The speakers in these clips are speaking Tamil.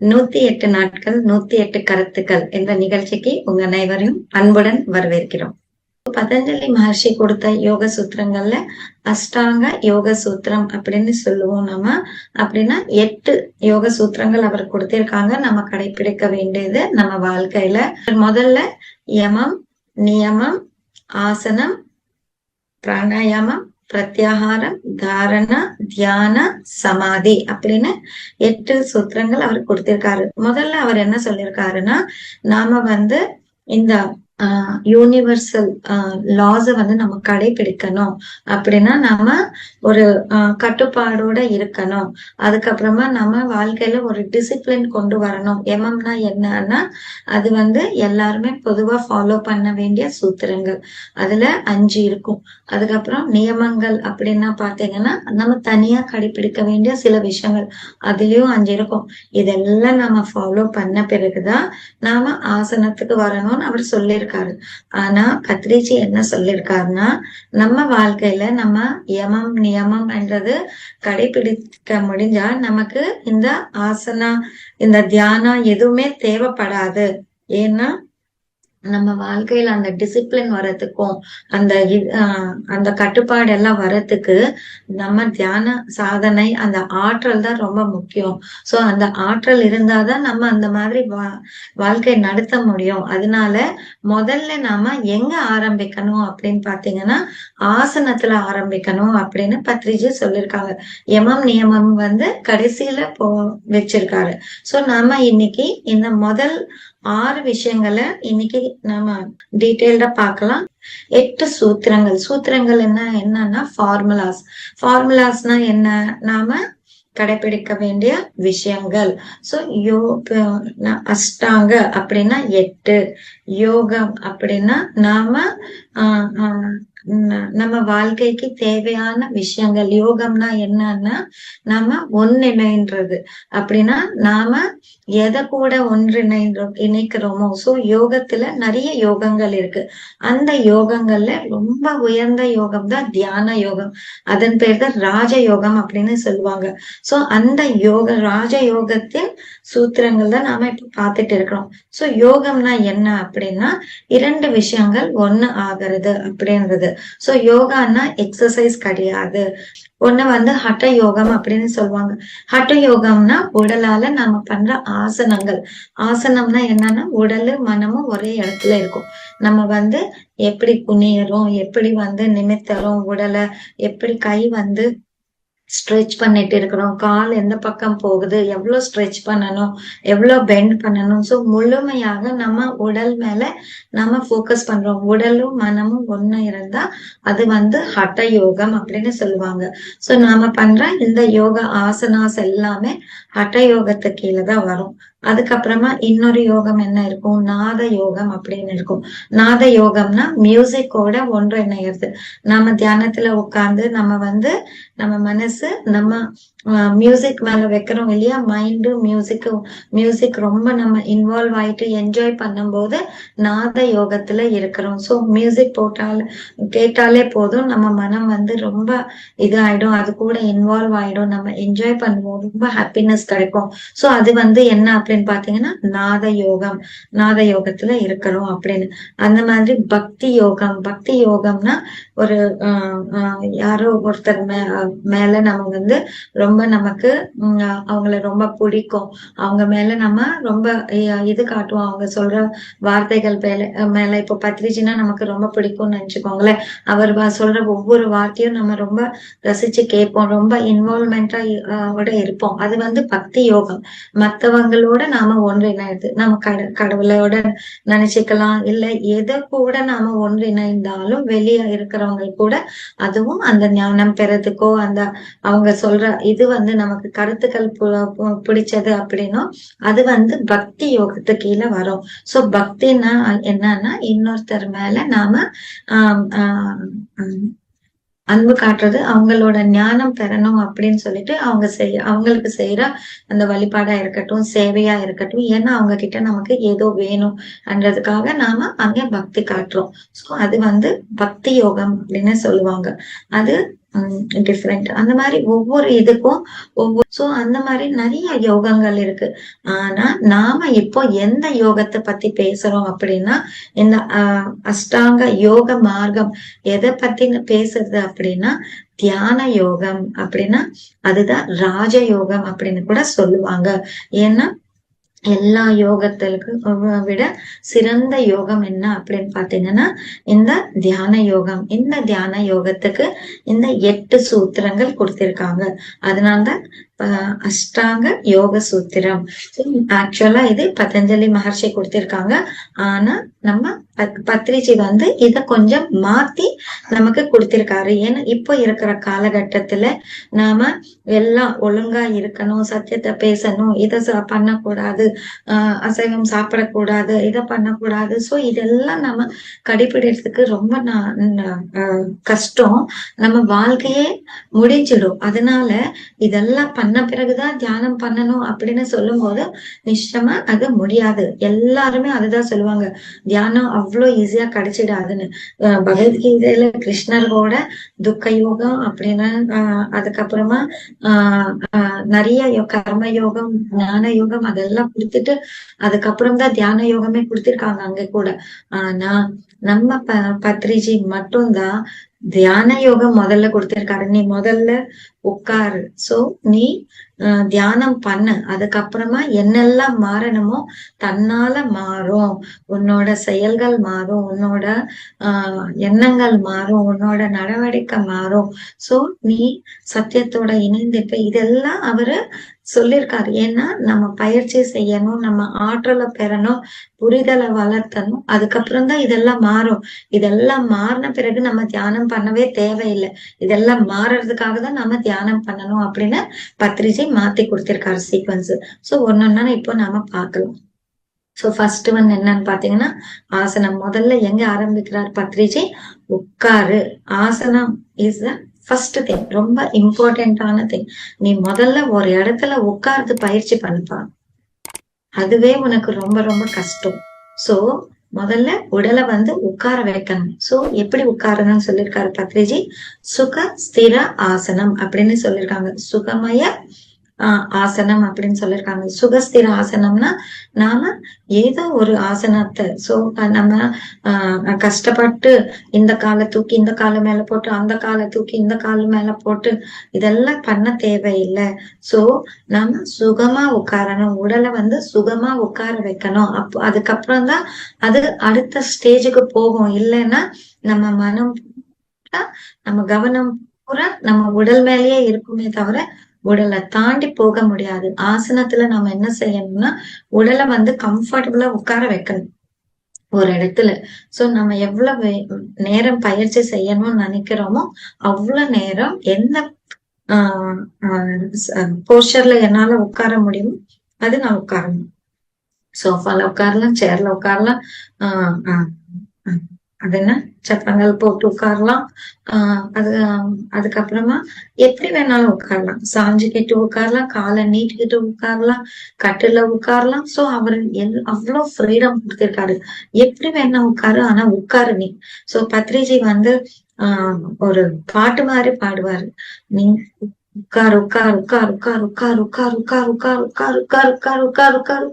நூத்தி எட்டு நாட்கள் நூத்தி எட்டு கருத்துக்கள் என்ற நிகழ்ச்சிக்கு உங்க அனைவரையும் அன்புடன் வரவேற்கிறோம். பதஞ்சலி மகர்ஷி கொடுத்த யோக சூத்திரங்கள்ல அஷ்டாங்க யோக சூத்திரம் அப்படின்னு சொல்லுவோம் நம்ம அப்படின்னா எட்டு யோக சூத்திரங்கள் அவர் கொடுத்திருக்காங்க. நம்ம கடைபிடிக்க வேண்டியது நம்ம வாழ்க்கையில. முதல்ல யமம் நியமம் ஆசனம் பிராணாயாமம் பிரத்யாகாரம் தாரண தியான சமாதி அப்படின்னு எட்டு சூத்திரங்கள் அவர் கொடுத்திருக்காரு. முதல்ல அவர் என்ன சொல்லியிருக்காருன்னா நாம வந்து இந்த யூனிவர்சல் லாஸை வந்து நம்ம கடைபிடிக்கணும். அப்படின்னா நம்ம ஒரு ஆஹ் கட்டுப்பாடோட இருக்கணும். அதுக்கப்புறமா நம்ம வாழ்க்கையில ஒரு டிசிப்ளின் கொண்டு வரணும். எமம்னா என்னன்னா அது வந்து எல்லாருமே பொதுவா ஃபாலோ பண்ண வேண்டிய சூத்திரங்கள். அதுல அஞ்சு இருக்கும். அதுக்கப்புறம் நியமங்கள் அப்படின்னா பாத்தீங்கன்னா நம்ம தனியா கடைபிடிக்க வேண்டிய சில விஷயங்கள். அதுலயும் அஞ்சு இருக்கும். இதெல்லாம் நம்ம ஃபாலோ பண்ண பிறகுதான் நாம ஆசனத்துக்கு வரணும்னு அவர் சொல்லியிருக்காரு. ஆனா கத்ரிஜி என்ன சொல்லியிருக்காருன்னா நம்ம வாழ்க்கையில நம்ம யமம் நியமம் என்றது கடைபிடிக்க முடிஞ்சா நமக்கு இந்த ஆசனா இந்த தியானம் எதுவுமே தேவைப்படாது. ஏன்னா நம்ம வாழ்க்கையில அந்த டிசிப்ளின் வர்றதுக்கும் அந்த அந்த கட்டுப்பாடு எல்லாம் வர்றதுக்கு நம்ம தியான சாதனை அந்த ஆற்றல் தான் ரொம்ப முக்கியம். சோ அந்த ஆற்றல் இருந்தாதான் நம்ம அந்த மாதிரி வா வாழ்க்கை நடத்த முடியும். அதனால முதல்ல நாம எங்க ஆரம்பிக்கணும் அப்படின்னு பாத்தீங்கன்னா ஆசனத்துல ஆரம்பிக்கணும் அப்படின்னு பத்ரிஜி சொல்லியிருக்காங்க யமம் நியமம் வந்து கடைசியில போ வச்சிருக்காரு. சோ நாம இன்னைக்கு இந்த முதல் ஆறு விஷயங்களை இன்னைக்கு நம்ம டீட்டெயில்டா பார்க்கலாம். எட்டு சூத்திரங்கள். சூத்திரங்கள் என்ன என்னன்னா ஃபார்முலாஸ் ஃபார்முலாஸ்னா என்ன? நாம கடைபிடிக்க வேண்டிய விஷயங்கள். சோ யோ அஷ்டாங்க அப்படின்னா எட்டு. யோகம் அப்படின்னா நாம ஆஹ் நம்ம வாழ்க்கைக்கு தேவையான விஷயங்கள் யோகம்னா என்னன்னா நாம ஒன்றிணைன்றது. அப்படின்னா நாம எதை கூட ஒன்றிணைன்றோம் இணைக்கிறோமோ சோ யோகத்துல நிறைய யோகங்கள் இருக்கு. அந்த யோகங்கள்ல ரொம்ப உயர்ந்த யோகம் தான் தியான யோகம். அதன் பேர் தான் ராஜ யோகம் அப்படின்னு சொல்லுவாங்க. சோ அந்த யோக ராஜ யோகத்தின் சூத்திரங்கள் தான் நாம இப்ப பார்த்துட்டு இருக்கிறோம். சோ யோகம்னா என்ன அப்படின்னா இரண்டு விஷயங்கள் ஒண்ணு ஆகிறது அப்படின்றது. சோ யோகான்னா எக்ஸசைஸ் கிடையாது. ஒண்ணு வந்து ஹட்ட யோகம் அப்படின்னு சொல்லுவாங்க. ஹட்ட யோகம்னா உடலால நம்ம பண்ற ஆசனங்கள். ஆசனம்னா என்னன்னா உடலு மனமும் ஒரே இடத்துல இருக்கும். நம்ம வந்து எப்படி குனியறோம் எப்படி வந்து நிமித்தறோம் உடலை எப்படி கை வந்து ஸ்ட்ரெச் பண்ணிட்டு இருக்கிறோம் கால் எந்த பக்கம் போகுது எவ்வளவு ஸ்ட்ரெச் பண்ணணும் எவ்வளவு பெண்ட் பண்ணணும். ஸோ முழுமையாக நம்ம உடல் மேல நம்ம ஃபோக்கஸ் பண்றோம். உடலும் மனமும் ஒண்ணு இருந்தா அது வந்து ஹட்ட யோகம் அப்படின்னு சொல்லுவாங்க. ஸோ நாம பண்ற இந்த யோகா ஆசனாஸ் எல்லாமே ஹட்ட யோகத்து கீழே தான் வரும். அதுக்கப்புறமா இன்னொரு யோகம் என்ன இருக்கும்? நாத யோகம் அப்படின்னு இருக்கும். நாத யோகம்னா மியூசிக்கோட ஒன்று இணையிறது நம்ம தியானத்துல உட்கார்ந்து நம்ம வந்து நம்ம மனசு நம்ம மியூசிக் மேல வைக்கிறோம் இல்லையா? மைண்டு மியூசிக் மியூசிக் ரொம்ப நம்ம இன்வால்வ் ஆயிட்டு என்ஜாய் பண்ணும்போது நாத யோகத்துல இருக்கிறோம். ஸோ மியூசிக் போட்டால் கேட்டாலே போதும். நம்ம மனம் வந்து ரொம்ப இது ஆயிடும் அது கூட இன்வால்வ் ஆயிடும். நம்ம என்ஜாய் பண்ணுவோம் ரொம்ப ஹாப்பினஸ் கிடைக்கும். ஸோ அது வந்து என்ன அப்படின்னு பாத்தீங்கன்னா நாத யோகம். நாத யோகத்துல இருக்கிறோம் அப்படின்னு. அந்த மாதிரி பக்தி யோகம். பக்தி யோகம்னா ஒரு யாரோ ஒருத்தர் மே மேல நம்ம வந்து ரொம்ப ரொம்ப நமக்கு அவங்கள ரொம்ப பிடிக்கும். அவங்க மேல நம்ம ரொம்ப இது காட்டுவோம். அவங்க சொல்ற வார்த்தைகள் மேல மேல இப்போ பத்ரிஜினா நமக்கு ரொம்ப பிடிக்கும்னு நினைச்சுக்கோங்களேன். அவர் சொல்ற ஒவ்வொரு வார்த்தையும் நம்ம ரொம்ப ரசிச்சு கேட்போம். ரொம்ப இன்வால்மெண்டா இருப்போம். அது வந்து பக்தி யோகம். மத்தவங்களோட நாம ஒன்றிணைது நம்ம கட கடவுளோட நினைச்சுக்கலாம். இல்ல எதை கூட நாம ஒன்றிணைந்தாலும் வெளியே இருக்கிறவங்க கூட அதுவும் அந்த ஞானம் பெறதுக்கோ அந்த அவங்க சொல்ற இது வந்து நமக்கு கருத்துக்கள் பிடிச்சது அப்படின்னா அது வந்து பக்தி யோகத்து கீழே வரும். சோ பக்தின்னா என்னன்னா இன்னொருத்தர் மேல நாம ஆஹ் ஆஹ் அன்பு காட்டுறது அவங்களோட ஞானம் பெறணும் அப்படின்னு சொல்லிட்டு அவங்க செய்ய அவங்களுக்கு செய்யற அந்த வழிபாடா இருக்கட்டும் சேவையா இருக்கட்டும் ஏன்னா அவங்க கிட்ட நமக்கு ஏதோ வேணும் என்றதுக்காக நாம அங்க பக்தி காட்டுறோம். சோ அது வந்து பக்தி யோகம் அப்படின்னு சொல்லுவாங்க. அது டிஃப்ரெண்ட் அந்த மாதிரி ஒவ்வொரு இதுக்கும் ஒவ்வொரு சோ அந்த மாதிரி நிறைய யோகங்கள் இருக்கு. ஆனா நாம இப்போ எந்த யோகத்தை பத்தி பேசுறோம் அப்படின்னா இந்த ஆஹ், அஷ்டாங்க யோக மார்க்கம் எதை பத்தி பேசுறது அப்படின்னா தியான யோகம் அப்படின்னா அதுதான் ராஜ யோகம் அப்படின்னு கூட சொல்லுவாங்க. ஏன்னா எல்லா யோகத்திற்கு விட சிறந்த யோகம் என்ன அப்படின்னு பாத்தீங்கன்னா இந்த தியான யோகம். இந்த தியான யோகத்துக்கு இந்த எட்டு சூத்திரங்கள் கொடுத்திருக்காங்க. அதனால்தான் அஷ்டாங்க யோக சூத்திரம். ஆக்சுவலா இது பதஞ்சலி மகர்ஷி கொடுத்திருக்காங்க. ஆனா நம்ம பத்- பத்ரிஜி வந்து இத கொஞ்சம் மாத்தி நமக்கு கொடுத்திருக்காரு. ஏன்னா இப்போ இருக்கிற காலகட்டத்துல நாம எல்லாம் ஒழுங்கா இருக்கணும் சத்தியத்தை பேசணும் இதை பண்ணக்கூடாது ஆஹ் அசைவம் சாப்பிடக்கூடாது இதை பண்ணக்கூடாது. சோ இதெல்லாம் நம்ம கடைபிடிக்கிறதுக்கு ரொம்ப நா- கஷ்டம். நம்ம வாழ்க்கையே முடிஞ்சிடும். அதனால இதெல்லாம் பண்ண பிறகுதான் தியானம் பண்ணணும் அப்படின்னு சொல்லும் போது நிச்சயமா அது முடியாது. எல்லாருமே அதுதான் சொல்லுவாங்க. தியானம் அவ்வளோ ஈஸியா கிடைச்சிடாதுன்னு. ஆஹ் பகவத்கீதையில கிருஷ்ணர் கூட துக்க யோகம் அப்படின்னு ஆஹ் அதுக்கப்புறமா ஆஹ் நிறைய யோ- கர்ம யோகம் ஞான யோகம் அதெல்லாம் கொடுத்துட்டு அதுக்கப்புறம் தான் தியான யோகமே கொடுத்திருக்காங்க அங்க கூட. ஆனா நம்ம ப பத்ரிஜி மட்டும்தான் தியான யோகம் முதல்ல கொடுத்திருக்காரு. நீ முதல்ல உட்காரு. சோ நீ அஹ், தியானம் பண்ணு. அதுக்கப்புறமா என்னெல்லாம் மாறணுமோ தன்னால மாறும். உன்னோட செயல்கள் மாறும். உன்னோட ஆஹ் எண்ணங்கள் மாறும். உன்னோட நடவடிக்கை மாறும். சோ நீ சத்தியத்தோட இணைந்திருப்ப இதெல்லாம் அவரு சொல்லியிருக்காரு ஏன்னா நம்ம பயிற்சி செய்யணும் நம்ம ஆற்றலை பெறணும் புரிதலை வளர்த்தணும். அதுக்கப்புறம் தான் இதெல்லாம் மாறும். இதெல்லாம் மாறின பிறகு நம்ம தியானம் பண்ணவே தேவையில்லை. இதெல்லாம் மாறுறதுக்காக தான் நம்ம தியானம் பண்ணணும் அப்படின்னு பத்ரிஜி மாத்தி கொடுத்திருக்காரு சீக்வன்ஸ் சோ ஒன்னொன்னா இப்போ நாம பார்க்கலாம். சோ ஃபர்ஸ்ட் ஒன் என்னன்னு பாத்தீங்கன்னா ஆசனம். முதல்ல எங்க ஆரம்பிக்கிறார் பத்ரிஜி? உட்காரு. ஆசனம் இஸ் த ஃபர்ஸ்ட் திங் ரொம்ப இம்பார்ட்டன்டான திங் நீ முதல்ல ஒரு இடத்துல உட்கார்ந்து பயிற்சி பண்ணுப்பா அதுவே உனக்கு ரொம்ப ரொம்ப கஷ்டம். சோ முதல்ல உடலை வந்து உட்கார வைக்கணும். சோ எப்படி உட்காரணும்னு சொல்லியிருக்காரு பத்ரிஜி? சுக ஸ்திர ஆசனம் அப்படின்னு சொல்லியிருக்காங்க. சுகமய ஆஹ் ஆசனம் அப்படின்னு சொல்லியிருக்காங்க சுகஸ்திர ஆசனம்னா நாம ஏதோ ஒரு ஆசனத்தை சோ நம்ம ஆஹ் கஷ்டப்பட்டு இந்த காலை தூக்கி இந்த காலை மேல போட்டு அந்த காலை தூக்கி இந்த கால் மேல போட்டு இதெல்லாம் பண்ண தேவையில்லை. சோ நாம சுகமா உட்காரணும். உடலை வந்து சுகமா உட்கார வைக்கணும். அப்போ அதுக்கப்புறம் தான் அது அடுத்த ஸ்டேஜுக்கு போகும். இல்லைன்னா நம்ம மனம் பூரா, நம்ம கவனம் பூரா நம்ம உடல் மேலேயே இருக்குமே தவிர உடலை தாண்டி போக முடியாது. ஆசனத்துல நம்ம என்ன செய்யணும்னா உடலை வந்து கம்ஃபர்டபுளா உட்கார வைக்கணும். ஒரு இடத்துல. சோ நம்ம எவ்வளவு நேரம் பயிற்சி செய்யணும்னு நினைக்கிறோமோ அவ்வளவு நேரம் எந்த போஸ்டர்ல என்னால உட்கார முடியுமோ அது நான் உட்காரணும். சோஃபால உட்காரலாம் சேர்ல உட்காரலாம் ஆஹ் ஆஹ் ஆஹ் அது என்ன? சப்பரங்கள் போட்டு உட்காரலாம். ஆஹ் அது அதுக்கப்புறமா எப்படி வேணாலும் உட்காரலாம். சாஞ்சுக்கிட்டு உட்காரலாம் காலை நீட்டிக்கிட்டு உட்காரலாம் கட்டில உட்காரலாம். சோ அவர் எல் அவ்வளவு ஃப்ரீடம் கொடுத்திருக்காரு. எப்படி வேணா உட்காரு ஆனா உட்காரு நீ. சோ பத்ரிஜி வந்து ஆஹ் ஒரு பாட்டு மாதிரி பாடுவாரு. நீ உட்காரு உட்காரு உட்காரு உட்காரு உட்காரு உட்காரு உட்காரு உட்காரு உட்காரு உட்காரு உட்காரு உட்காரு உட்காரு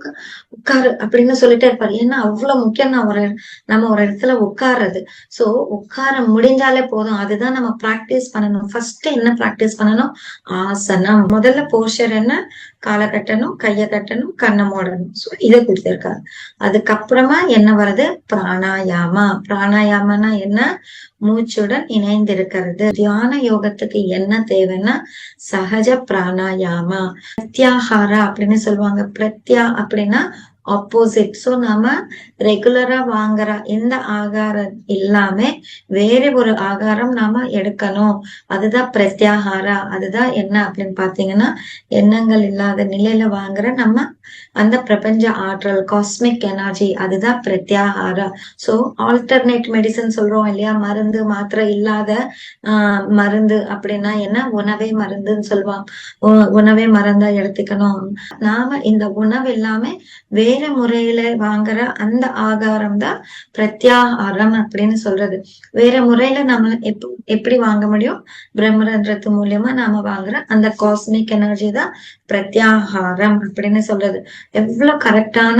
உட்காரு அப்படின்னு சொல்லிட்டே இருப்பாரு ஏன்னா அவ்வளவு முக்கியம் நான் ஒரு நம்ம ஒரு இடத்துல உட்கார்றது சோ உட்கார முடிஞ்சாலே போதும் அதுதான் நம்ம பிராக்டிஸ் பண்ணணும் ஃபர்ஸ்ட் என்ன பிராக்டிஸ் பண்ணணும் ஆசனம் முதல்ல போஸ்டர் என்ன காலை கட்டணும் கையை கட்டணும் கண்ணை மூடணும் சோ இதை கொடுத்துருக்காரு அதுக்கப்புறமா என்ன வருது பிராணாயாமா பிராணாயாமனா என்ன மூச்சுடன் இணைந்திருக்கிறது தியான யோகத்துக்கு என்ன தேவைன்னா சகஜ பிராணாயாமா பிரத்யாகாரா அப்படின்னு சொல்லுவாங்க. பிரத்யா அப்படின்னா ஆப்போசிட் சோ நாம ரெகுலரா வாங்குற இந்த ஆகாரம் இல்லாம வேற ஒரு ஆகாரம் நாம எடுக்கணும். அதுதான் பிரத்யாகாரா. அதுதான் என்ன அப்படின்னு பாத்தீங்கன்னா எண்ணங்கள் இல்லாத நிலையில வாங்குற நம்ம அந்த பிரபஞ்ச ஆற்றல் காஸ்மிக் எனர்ஜி அதுதான் பிரத்யாகாரா. சோ ஆல்டர்னேட் மெடிசன் சொல்றோம் இல்லையா? மருந்து மாத்திரை இல்லாத ஆஹ் மருந்து அப்படின்னா என்ன? உணவே மருந்துன்னு சொல்லுவாங்க உணவே மருந்தா எடுத்துக்கணும். நாம இந்த உணவு எல்லாமே வேற வேற முறையில வாங்குற அந்த ஆகாரம் தான் பிரத்யாகாரம் அப்படின்னு சொல்றது. வேற முறையில நம்ம எப் எப்படி வாங்க முடியும்? பிரம்மரந்திரத்து மூலியமா நாம வாங்குற அந்த காஸ்மிக் எனர்ஜி தான் பிரத்யாகாரம் அப்படின்னு சொல்றது. எவ்வளவு கரெக்டான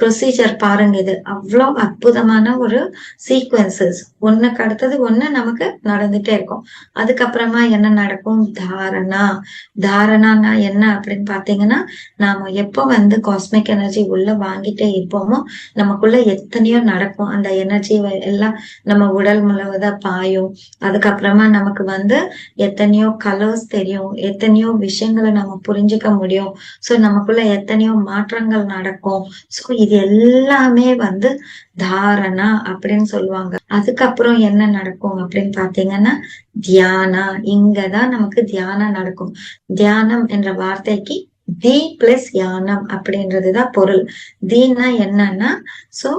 ப்ரொசீஜர் பாருங்க இது. அவ்வளவு அற்புதமான ஒரு சீக்வன்சஸ் ஒண்ணுக்கு அடுத்தது ஒண்ணு நமக்கு நடந்துட்டே இருக்கும். அதுக்கப்புறமா என்ன நடக்கும்? தாரணா. தாரணானா என்ன அப்படின்னு பாத்தீங்கன்னா நாம எப்போ வந்து காஸ்மிக் எனர்ஜி உள்ள வாங்கிட்டே இருப்போமோ நமக்குள்ள எத்தனையோ நடக்கும். அந்த எனர்ஜி எல்லாம் நம்ம உடல் முழுவதா பாயும். அதுக்கப்புறமா நமக்கு வந்து எத்தனையோ கலர்ஸ் தெரியும். எத்தனையோ விஷயங்களை நம்ம புரிஞ்சுக்க முடியும். சோ நமக்குள்ள எத்தனையோ மாற்றங்கள் நடக்கும். சோ இது எல்லாமே வந்து தாரணா அப்படின்னு சொல்லுவாங்க. அதுக்கப்புறம் என்ன நடக்கும் அப்படின்னு பாத்தீங்கன்னா தியானா. இங்கதான் நமக்கு தியானம் நடக்கும். தியானம் என்ற வார்த்தைக்கு தி பிளஸ் யானம் அப்படின்றதுதான் பொருள். தீனா என்னன்னா சோ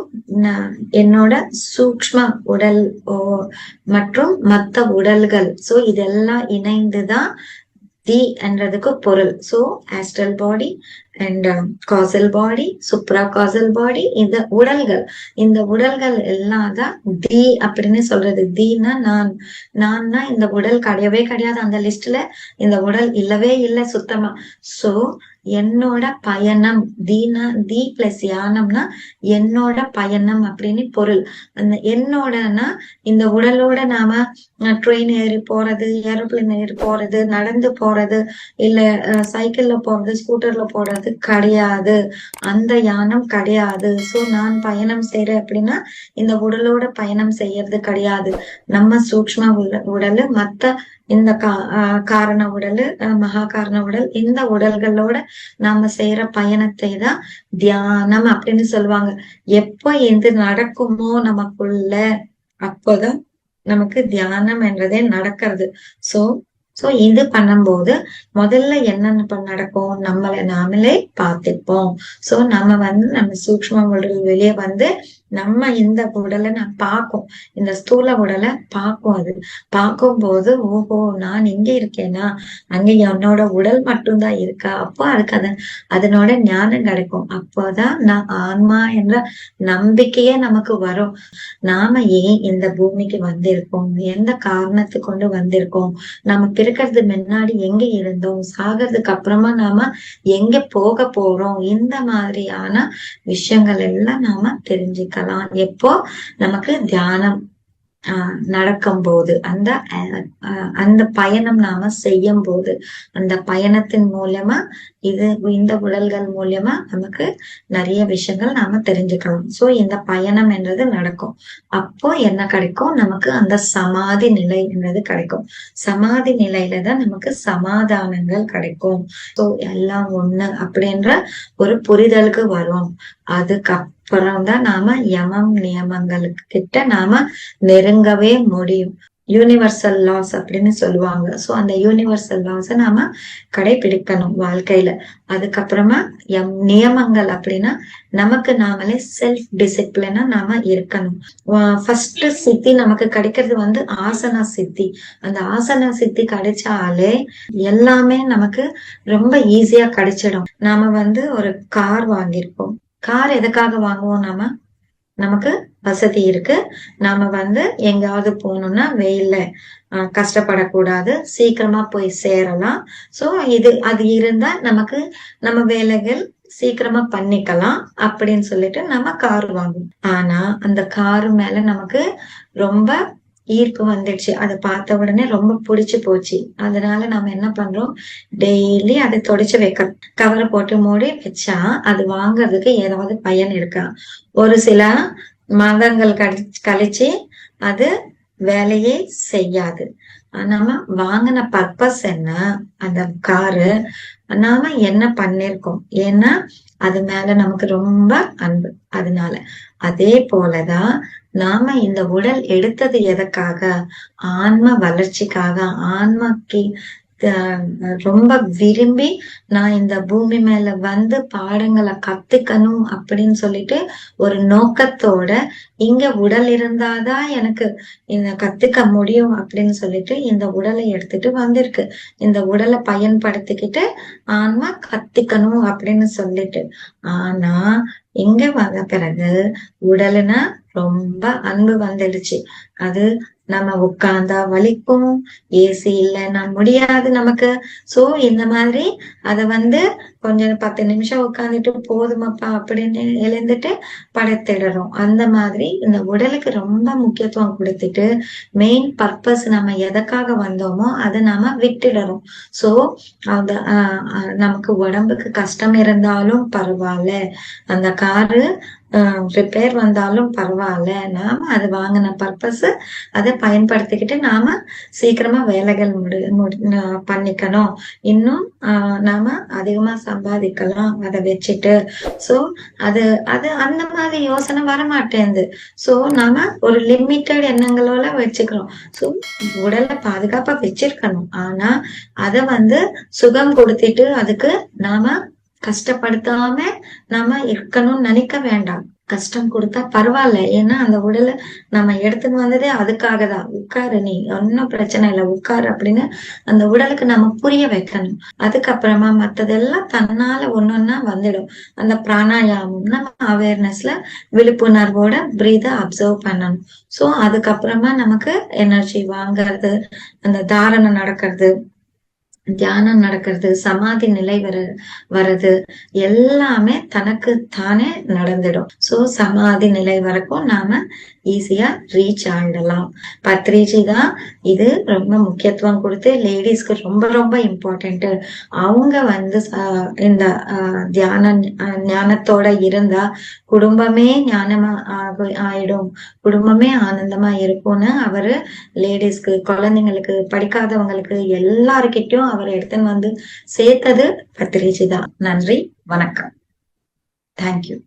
என்னோட சூக்ம உடல் மற்றும் மத்த உடல்கள். சோ இதெல்லாம் இணைந்துதான் தி என்றதுக்கு பொருள். So astral body and causal body supra causal body இந்த உடல்கள். இந்த உடல்கள் எல்லாம் தான் தி அப்படின்னு சொல்றது. தீனா நான். நான்னா இந்த உடல் கிடையவே கிடையாது. அந்த லிஸ்ட்ல இந்த உடல் இல்லவே இல்லை சுத்தமா. சோ என்னோட பயணம். தீனா தி பிளஸ் யானம்னா என்னோட பயணம் அப்படின்னு பொருள். அந்த என்னோடனா இந்த உடலோட நாம ட்ரெயின் ஏறி போறது ஏரோப்ளைன் ஏறி போறது நடந்து போறது இல்ல சைக்கிள்ல போறது ஸ்கூட்டர்ல போறது கிடையாது. அந்த யானம் கிடையாது. சோ நான் பயணம் செய்யறேன் அப்படின்னா இந்த உடலோட பயணம் செய்யறது கிடையாது. நம்ம சூக்ம உடல் மத்த இந்த கா காரண உடல் மகா காரண உடல் இந்த உடல்களோட நாம செய்யற பயணத்தை தான் தியானம் அப்படின்னு சொல்லுவாங்க. எப்ப எது நடக்குமோ நமக்குள்ள அப்போதான் நமக்கு தியானம் என்றதே நடக்கிறது. சோ சோ இது பண்ணும்போது முதல்ல என்னென்ன நடக்கும்? நம்மளை நாமளே பார்த்துப்போம். சோ நம்ம வந்து நம்ம சூக்ம வெளியே வந்து நம்ம இந்த உடலை நான் பார்க்கும். இந்த ஸ்தூல உடலை பார்க்கும் அது. பார்க்கும் போது ஓஹோ நான் இங்க இருக்கேனா? அங்க என்னோட உடல் மட்டும்தான் இருக்கா? அப்போ அதுக்கு அது அதனோட ஞானம் கிடைக்கும். அப்போதான் நான் ஆன்மா என்ற நம்பிக்கையே நமக்கு வரும். நாம ஏன் இந்த பூமிக்கு வந்திருக்கோம்? எந்த காரணத்தை கொண்டு வந்திருக்கோம்? நம்ம பிறக்கிறது முன்னாடி எங்க இருந்தோம்? சாகிறதுக்கு அப்புறமா நாம எங்க போக போறோம்? இந்த மாதிரியான விஷயங்கள் எல்லாம் நாம தெரிஞ்சுக்க பார்க்கலாம் எப்போ நமக்கு தியானம் நடக்கும் போது அந்த அந்த பயணம் நாம செய்யும் போது அந்த பயணத்தின் மூலமா இது இந்த உடல்கள் மூலியமா நமக்கு நிறைய விஷயங்கள் நாம தெரிஞ்சுக்கலாம். சோ இந்த பயணம் என்றது நடக்கும். அப்போ என்ன கிடைக்கும்? நமக்கு அந்த சமாதி நிலை என்றது கிடைக்கும். சமாதி நிலையில தான் நமக்கு சமாதானங்கள் கிடைக்கும். சோ எல்லாம் ஒண்ணு அப்படின்ற ஒரு புரிதலுக்கு வரும் அதுக்கப்புறம் தான் நாம யமம் நியமங்களுக்கு கிட்ட நாம நெருங்கவே முடியும். யூனிவர்சல் லாஸ் அப்படின்னு சொல்லுவாங்க. சோ அந்த யூனிவர்சல் லாஸ் நாம கடைபிடிக்கணும் வாழ்க்கையில. அதுக்கப்புறமா எம் நியமங்கள் அப்படின்னா நமக்கு நாமளே செல்ஃப் டிசிப்ளினா நாம இருக்கணும். ஃபர்ஸ்ட் சித்தி நமக்கு கிடைக்கிறது வந்து ஆசனா சித்தி. அந்த ஆசனா சித்தி கிடைச்சாலே எல்லாமே நமக்கு ரொம்ப ஈஸியா கிடைச்சிடும். நாம வந்து ஒரு கார் வாங்கியிருப்போம். கார் எதுக்காக வாங்குவோம் நாம? நமக்கு வசதி இருக்கு. நாம வந்து எங்காவது போகணும்னா வெயில்ல கஷ்டப்படக்கூடாது. சீக்கிரமா போய் சேரலாம். சோ இது அது இருந்தா நமக்கு நம்ம வேலைகள் சீக்கிரமா பண்ணிக்கலாம் அப்படின்னு சொல்லிட்டு நம்ம கார் வாங்குவோம். ஆனா அந்த காரு மேல நமக்கு ரொம்ப ஈர்ப்பு வந்துடுச்சு. அதை பார்த்த உடனே ரொம்ப பிடிச்சு போச்சு. அதனால நம்ம என்ன பண்றோம்? டெய்லி அதை தொடச்சு வைக்கிறோம் கவரை போட்டு மூடி வச்சா அது வாங்குறதுக்கு ஏதாவது பயன் இருக்கா? ஒரு சில மாதங்கள் கழிச்சு அது வேலையே செய்யாது. நம்ம வாங்கின பர்பஸ் என்ன அந்த காரு நாம என்ன பண்ணிருக்கோம்? ஏன்னா அது மேல நமக்கு ரொம்ப அன்பு. அதனால அதே போலதான் நாம இந்த உடல் எடுத்தது எதற்காக? ஆன்ம வளர்ச்சிக்காக ஆன்மக்கு ரொம்ப விரும்பி நான் இந்த பூமி மேல வந்து பாடங்களை கத்துக்கணும் அப்படின்னு சொல்லிட்டு ஒரு நோக்கத்தோட இங்க உடல் இருந்தாதான் எனக்கு இந்த கத்துக்க முடியும் அப்படின்னு சொல்லிட்டு இந்த உடலை எடுத்துட்டு வந்திருக்கு. இந்த உடலை பயன்படுத்திக்கிட்டு ஆன்மா கத்துக்கணும் அப்படின்னு சொல்லிட்டு. ஆனா இங்க வந்த பிறகு உடலுன்னா ரொம்ப அன்பு வந்துடுச்சு. அது நம்ம உட்கார்ந்தா வலிக்கும். ஏசி இல்லைன்னா முடியாது நமக்கு. சோ இந்த மாதிரி அத வந்து கொஞ்சம் பத்து நிமிஷம் உட்காந்துட்டு போதுமப்பா அப்படின்னு எழுந்துட்டு படைத்திடறோம். அந்த மாதிரி இந்த உடலுக்கு ரொம்ப முக்கியத்துவம் கொடுத்துட்டு மெயின் பர்பஸ் நம்ம எதற்காக வந்தோமோ அதை நாம விட்டுடுறோம். சோ அந்த நமக்கு உடம்புக்கு கஷ்டம் இருந்தாலும் பரவாயில்ல. அந்த காரு ரிப்பேர் வந்தாலும் பரவாயில்ல. நாம அது வாங்கின பர்பஸ் அதை பயன்படுத்திக்கிட்டு நாம சீக்கிரமா வேலைகள் முடி முடி பண்ணிக்கணும். இன்னும் ஆஹ் நாம அதிகமா சம்பாதிக்கலாம். அதை வச்சுட்டு. சோ அது அது அந்த மாதிரி யோசனை வர மாட்டேங்குது சோ நாம ஒரு லிமிட்டட் எண்ணங்களோட வச்சுக்கிறோம். சோ உடலை பாதுகாப்பா வச்சிருக்கணும். ஆனா அதை வந்து சுகம் கொடுத்துட்டு அதுக்கு நாம கஷ்டப்படுத்தாம நாம இருக்கணும்னு நினைக்க வேண்டாம். கஷ்டம் கொடுத்தா பரவாயில்ல. ஏன்னா அந்த உடலை நம்ம எடுத்துட்டு வந்ததே அதுக்காக தான். உட்காரு நீ. ஒன்னும் பிரச்சனை இல்லை. உட்காரு அப்படின்னு அந்த உடலுக்கு நம்ம புரிய வைக்கணும். அதுக்கப்புறமா மத்ததெல்லாம் தன்னால ஒன்னொன்னா வந்துடும். அந்த பிராணாயாமம் நம்ம அவேர்னஸ்ல விழிப்புணர்வோட பிரீத அப்சர்வ் பண்ணணும். சோ அதுக்கப்புறமா நமக்கு எனர்ஜி வாங்குறது அந்த தாரணம் நடக்கிறது தியானம் நடக்கிறது சமாதி நிலை வர வர்றது எல்லாமே தனக்கு தானே நடந்துடும். சோ சமாதி நிலை வரைக்கும் நாம ஈஸியா ரீச் ஆயிடலாம். பத்ரிஜி தான் இது ரொம்ப முக்கியத்துவம் கொடுத்து லேடிஸ்க்கு ரொம்ப ரொம்ப இம்பார்ட்டன்ட் அவங்க வந்து இந்த தியான ஞானத்தோட இருந்தா குடும்பமே ஞானமா ஆயிடும். குடும்பமே ஆனந்தமா இருக்கும்னு அவரு லேடிஸ்க்கு குழந்தைங்களுக்கு படிக்காதவங்களுக்கு எல்லாருக்கிட்டையும் அவர் எடுத்துன்னு வந்து சேர்த்தது பத்ரிஜி தான். நன்றி வணக்கம். தேங்க்யூ